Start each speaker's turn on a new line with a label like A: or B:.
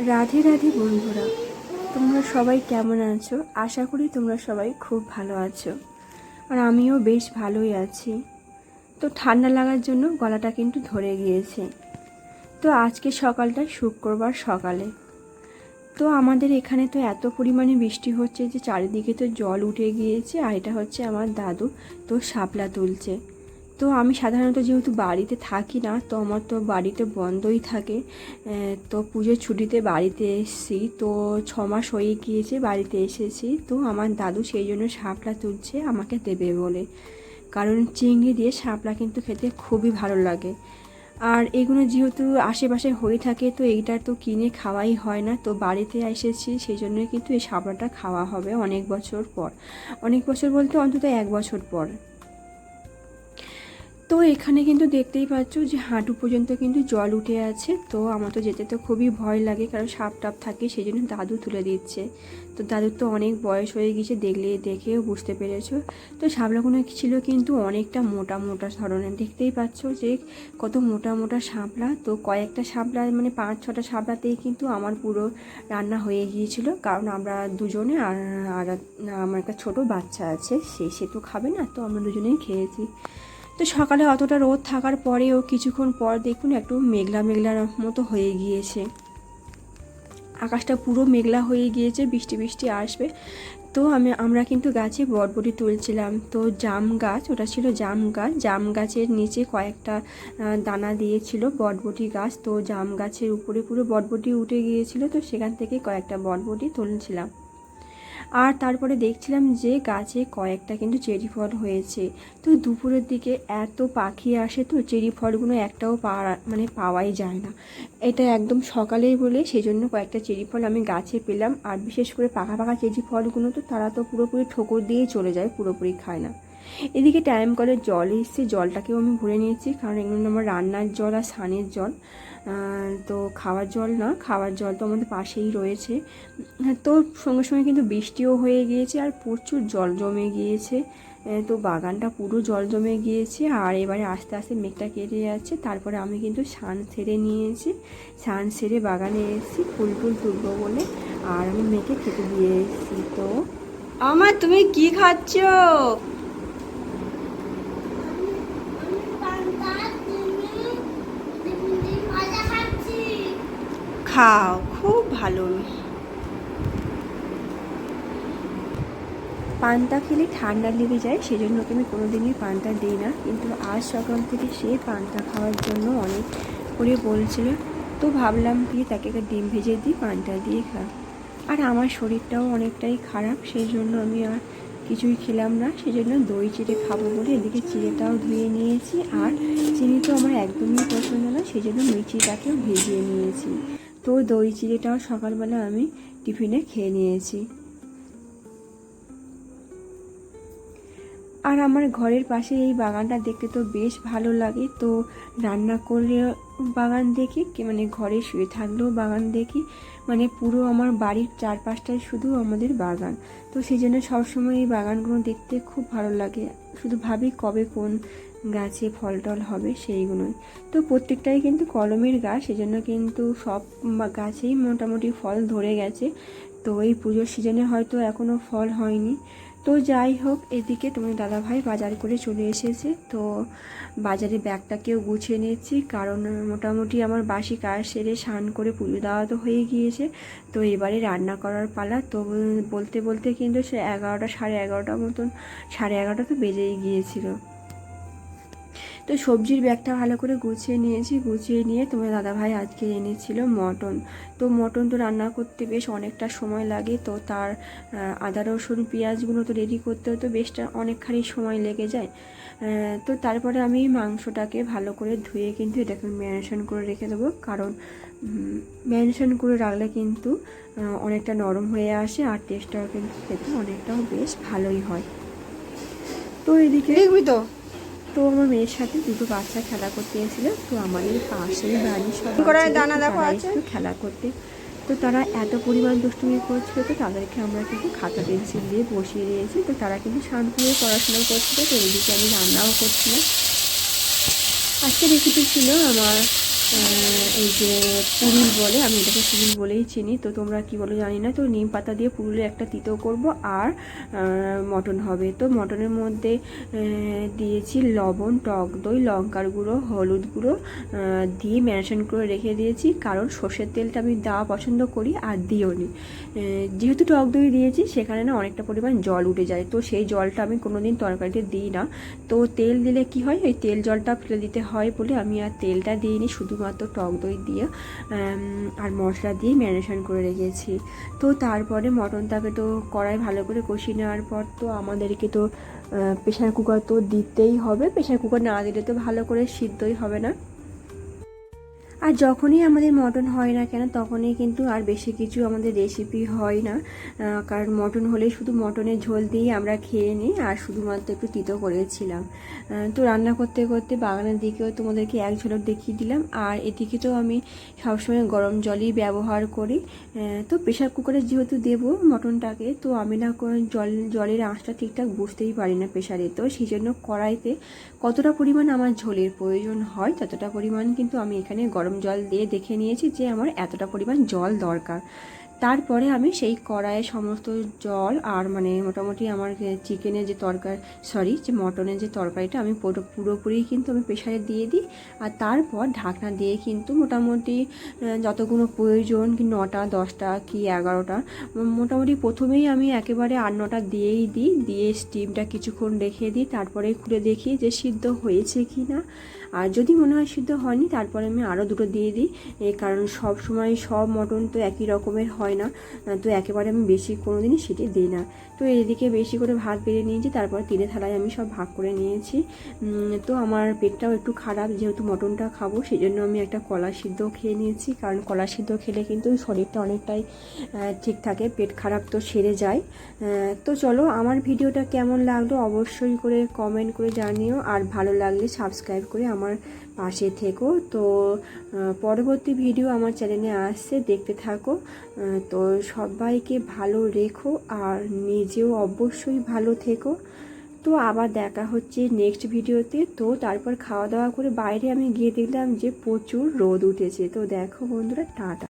A: রাধে রাধে বন্ধুরা, তোমরা সবাই কেমন আছো? আশা করি তোমরা সবাই খুব ভালো আছো। আর আমিও বেশ ভালোই আছি। তো ঠান্ডা লাগার জন্য গলাটা কিন্তু ধরে গিয়েছে। তো আজকে সকালটা শুক্রবার সকালে। তো আমাদের এখানে তো এত পরিমাণে বৃষ্টি হচ্ছে যে চারিদিকে তো জল উঠে গিয়েছে, আর এটা হচ্ছে আমার দাদু তো শাপলা তুলছে। তো আমি সাধারণত যেহেতু বাড়িতে থাকি না, তো আমার তো বাড়িতে বন্ধই থাকে। তো পুজোর ছুটিতে বাড়িতে এসেছি। তো ছ মাস হয়ে গিয়েছে বাড়িতে এসেছি। তো আমার দাদু সেই জন্য শাপলা তুলছে, আমাকে দেবে বলে। কারণ চিংড়ি দিয়ে শাপলা কিন্তু খেতে খুবই ভালো লাগে। আর এগুলো যেহেতু আশেপাশে হয়ে থাকে, তো এইটা তো কিনে খাওয়াই হয় না। তো বাড়িতে এসেছি, সেই জন্য কিন্তু এই শাপলাটা খাওয়া হবে অনেক বছর পর। অনেক বছর বলতে অন্তত এক বছর পর। তো এখানে কিন্তু দেখতেই পাচ্ছ যে হাঁটু পর্যন্ত কিন্তু জল উঠে আছে। তো আমার তো যেতে তো খুবই ভয় লাগে, কারণ সাপ টাপ থাকে সেই জন্য দাদু তুলে দিচ্ছে। তো দাদুর তো অনেক বয়স হয়ে গেছে দেখলে দেখেও বুঝতে পেরেছ। তো শাপলাগুলো ছিল কিন্তু অনেকটা মোটা মোটা ধরনের। দেখতেই পাচ্ছ যে কত মোটা মোটা শাপলা। তো কয়েকটা শাপলা মানে পাঁচ ছটা শাপলাতেই কিন্তু আমার পুরো রান্না হয়ে গিয়েছিল। কারণ আমরা দুজনে আর আর আমার একটা ছোটো বাচ্চা আছে, সে সে তো খাবে না, তো আমরা দুজনেই খেয়েছি। তো সকালে অতটা রোদ থাকার পরেও কিছুক্ষণ পর দেখুন একটু মেঘলা মেঘলার মতো হয়ে গিয়েছে। আকাশটা পুরো মেঘলা হয়ে গিয়েছে, বৃষ্টি বৃষ্টি আসবে। তো আমি, আমরা কিন্তু গাছে বটবটি তুলছিলাম। তো জাম গাছ, ওটা ছিল জাম গাছ। জাম গাছের নিচে কয়েকটা দানা দিয়েছিল বটবটি গাছ। তো জাম গাছের উপরে পুরো বটবটি উঠে গিয়েছিল। তো সেখান থেকে কয়েকটা বটবটি তুলছিলাম। আর তারপরে দেখছিলাম যে গাছে কয়েকটা কিন্তু চেরি ফল হয়েছে। তো দুপুরের দিকে এত পাখি আসে তো চেরি ফলগুলো একটাও পাওয়া মানে পাওয়াই যায় না। এটা একদম সকালেই বলে সেই জন্য কয়েকটা চেরি ফল আমি গাছে পেলাম। আর বিশেষ করে পাকা পাকা চেরি ফলগুলো তো তারা তো পুরোপুরি ঠোকর দিয়েই চলে যায়, পুরোপুরি খায় না। এদিকে টাইম কলে জল এসছে জলটাকেও আমি ভরে নিয়েছি কারণ এগুলো আমার রান্নার জল আর স্নানের জল। তো খাওয়ার জল না খাওয়ার জল তো আমাদের পাশেই রয়েছে। হ্যাঁ, তো সঙ্গে সঙ্গে কিন্তু বৃষ্টিও হয়ে গিয়েছে আর প্রচুর জল জমে গিয়েছে। তো বাগানটা পুরো জল জমে গিয়েছে আর এবারে আস্তে আস্তে মেঘটা কেটে যাচ্ছে। তারপরে আমি কিন্তু সান সেরে নিয়েছি। স্নান সেরে বাগানে এসেছি ফুল টুল তুলবো বলে আর আমি মেয়েকে খেতে দিয়ে এসেছি। তো আমার তুমি কি খাচ্ছ? খাও, খুব ভালো। পান্তা খেলে ঠান্ডা লেগে যায়, সেজন্য ওকে আমি কোনোদিনই পান্তা দিই না। কিন্তু আজ সকাল থেকে সে পান্তা খাওয়ার জন্য অনেক করে বলছিল। তো ভাবলাম কি তাকে একটা ডিম ভেজে দিই পান্তা দিয়ে খা আর আমার শরীরটাও অনেকটাই খারাপ সেই জন্য আমি আর কিছুই খেলাম না। সেই জন্য দই চিড়ে খাব বলে এদিকে চিড়েটাও ধুয়ে নিয়েছি। আর চিনি তো আমার একদমই পছন্দ না সেই জন্য মিচিটাকেও ভেজিয়ে নিয়েছি। তো দই চিড়েটাও সকালবেলা আমি টিফিনে খেয়ে নিয়েছি। আর আমার ঘরের পাশে এই বাগানটা দেখতে তো বেশ ভালো লাগে, তো রান্না করলে বাগান দেখি মানে ঘরে শুয়ে থাকলেও বাগান দেখি মানে পুরো আমার বাড়ির চারপাশটাই শুধু আমাদের বাগান। তো সেই জন্য সবসময় এই বাগানগুলো দেখতে খুব ভালো লাগে। শুধু ভাবি কবে কোন গাছে ফল টল হবে সেইগুলোই। তো প্রত্যেকটাই কিন্তু কলমের গাছ, সেজন্য কিন্তু সব গাছেই মোটামুটি ফল ধরে গেছে। তো এই পুজোর সিজনে হয়তো এখনও ফল হয়নি। তো যাই হোক, এদিকে তোমার দাদাভাই বাজার করে চলে এসেছে। তো বাজারে ব্যাগটাকেও গুছিয়ে নিচ্ছি, কারণ মোটামুটি আমার বাসি কাজ সেরে স্নান করে পুজো দেওয়া তো হয়ে গিয়েছে। তো এবারে রান্না করার পালা। তো বলতে বলতে কিন্তু সে এগারোটা, সাড়ে এগারোটা মতন, সাড়ে এগারোটা তো বেজেই গিয়েছিল। তো সবজির ব্যাগটা ভালো করে গুছিয়ে নিয়েছি। গুছিয়ে নিয়ে তোমার দাদাভাই আজকে এনেছিল মটন। তো মটন তো রান্না করতে বেশ অনেকটা সময় লাগে। তো তার আদা, রসুন, পেঁয়াজগুলো তো রেডি করতেও তো বেশটা অনেকখানি সময় লেগে যায়। তো তারপরে আমি মাংসটাকে ভালো করে ধুয়ে কিন্তু এটাকে ম্যারিনেশন করে রেখে দেবো। কারণ ম্যারিনেশন করে রাখলে কিন্তু অনেকটা নরম হয়ে আসে আর টেস্টটাও কিন্তু খেতে অনেকটাও বেশ ভালোই হয়। তো এদিকে
B: তো।
A: তো আমার মেয়ের সাথে দুটো বাচ্চা খেলা করতে এসেছিল তো আমাদের পাশের বাড়ির সব
B: করে দানা দেখা আছে?
A: একটু খেলা করতে তো তারা এত পরিমাণ দুষ্টুমি করছিল তো তাদেরকে আমরা কিন্তু খাতা পেন্সিল দিয়ে বসিয়ে দিয়েছি তো তারা কিন্তু শান্ত হয়ে পড়াশোনা করছিল তো এদিকে আমি রান্নাও করছিলাম আজকে রেসিপি ছিল আমার এই যে পুরুল বলে, আমি এটাকে পুরুল বলেই চিনি, তো তোমরা কি বলো জানি না, তো নিম পাতা দিয়ে পুরুলে একটা তিতো করব আর মটন হবে। তো মটনের মধ্যে দিয়েছি লবণ, টক দই, লঙ্কার গুঁড়ো, হলুদ গুঁড়ো দিয়ে ম্যারিনেশন করে রেখে দিয়েছি, কারণ সর্ষের তেলটা আমি দেওয়া পছন্দ করি আর দিও নি। যেহেতু টক দই দিয়েছি, সেখানে না অনেকটা পরিমাণ জল উঠে যায়, তো সেই জলটা আমি কোনোদিন তরকারিতে দিই না। তো তেল দিলে কি হয়, ওই তেল জলটা ফেলে দিতে হয় বলে আমি আর তেলটা দিইনি শুধুমাত্র টক দই দিয়ে আর মশলা দিয়ে ম্যারিনেশন করে রেখেছি। তো তারপরে মটনটাকে তো কড়াই ভালো করে কষিয়ে নেওয়ার পর তো আমাদেরকে তো প্রেশার কুকার তো দিতেই হবে। প্রেশার কুকার না দিলে তো ভালো করে সিদ্ধই হবে না। আর যখনই আমাদের মটন হয় না কেন, তখনই কিন্তু আর বেশি কিছু আমাদের রেসিপি হয় না। কারণ মটন হলে শুধু মটনের ঝোল দিয়েই আমরা খেয়ে নিই, আর শুধুমাত্র একটু তিতো করেছিলাম তো রান্না করতে করতে বাগানের দিকেও তোমাদেরকে এক ঝলক দেখিয়ে দিলাম। আর এদিকে তো আমি সবসময় গরম জলই ব্যবহার করি। তো প্রেশার কুকারে যেহেতু দেবো মটনটাকে, তো আমি না জল, জলের আঁচটা ঠিকঠাক বুঝতেই পারি না প্রেশারে তো সেই জন্য কড়াইতে কতটা পরিমাণ আমার ঝোলের প্রয়োজন হয়, ততটা পরিমাণ কিন্তু আমি এখানে গরম জল দিয়ে দেখে নিয়েছি যে আমার এতটা পরিমাণ জল দরকার। তারপরে আমি সেই কড়াইয়ে সমস্ত জল আর মানে মোটামুটি আমার চিকেনের যে তরকারি সরি যে মটনের যে তরকারিটা আমি পুরো, পুরোপুরি কিন্তু আমি প্রেশারে দিয়ে দিই। আর তারপর ঢাকনা দিয়ে কিন্তু মোটামুটি যতগুলো প্রয়োজন কি নটা, দশটা কি এগারোটা মোটামুটি প্রথমেই আমি একেবারে আট নটা দিয়েই দিই, দিয়ে স্টিমটা কিছুক্ষণ রেখে দিই। তারপরে খুলে দেখি যে সিদ্ধ হয়েছে কি না আর যদি মনে হয় সিদ্ধ হয়নি, তারপরে আমি আরও দুটো দিয়ে দিই কারণ সব সময় সব মটন তো একই রকমের হয় না তো একেবারে আমি বেশি কোনো দিনই সেটি দিই না। তো এদিকে বেশি করে ভাত বেড়ে নিয়েছি, তারপর তিনে থালায় আমি সব ভাগ করে নিয়েছি। তো আমার পেটটাও একটু খারাপ, যেহেতু মটনটা খাব সেই জন্য আমি একটা কলা সিদ্ধ খেয়ে নিয়েছি, কারণ কলা সিদ্ধ খেলে কিন্তু শরীরটা অনেকটাই ঠিক থাকে, পেট খারাপ তো সেরে যায়। তো চলো, আমার ভিডিওটা কেমন লাগল অবশ্যই করে কমেন্ট করে জানিও, আর ভালো লাগলে সাবস্ক্রাইব করে আমার পাশে থেকো। তো পরবর্তী ভিডিও আমার চ্যানেলে আসছে, দেখতে থাকো। তো সবাইকে ভালো রেখো আর নিজেও অবশ্যই ভালো থেকো। তো আবার দেখা হচ্ছে নেক্সট ভিডিওতে তো তারপর খাওয়া দাওয়া করে বাইরে আমি গিয়ে দেখলাম যে প্রচুর রোদ উঠেছে। তো দেখো বন্ধুরা, টাটা।